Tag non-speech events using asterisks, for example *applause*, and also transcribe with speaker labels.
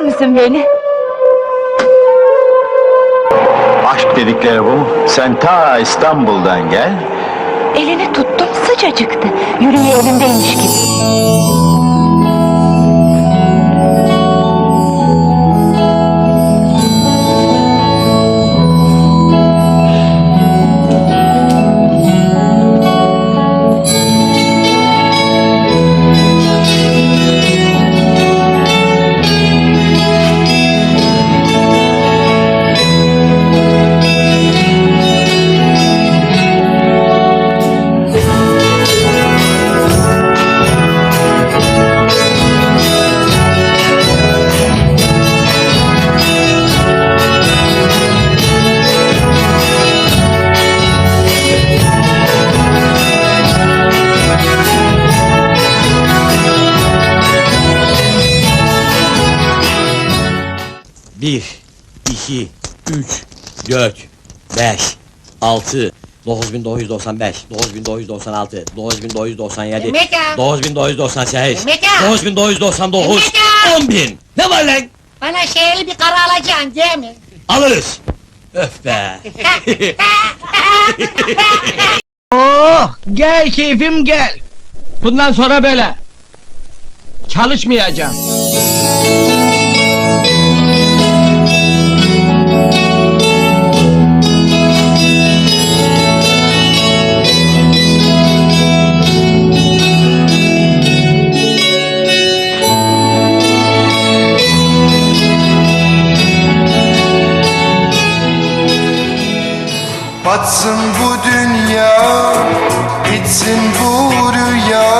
Speaker 1: musun beni?
Speaker 2: Aşk dedikleri bu. Sen ta İstanbul'dan gel.
Speaker 1: Elini tuttum sıcacıktı. Yüreği elimdeymiş gibi.
Speaker 3: Bir, iki, üç, dört, beş, altı, 9995, 9996, 9997,
Speaker 4: Emeka!
Speaker 3: 9998,
Speaker 4: Emeka!
Speaker 3: 9999,
Speaker 4: Emeka!
Speaker 3: 10000. Ne var lan?
Speaker 4: Bana şeyli bir kara alacaksın değil mi?
Speaker 3: Alırız. Öf be. *laughs*
Speaker 5: Oh gel keyfim gel. Bundan sonra böyle. Çalışmayacağım.
Speaker 6: Batsın bu dünya, bitsin bu rüya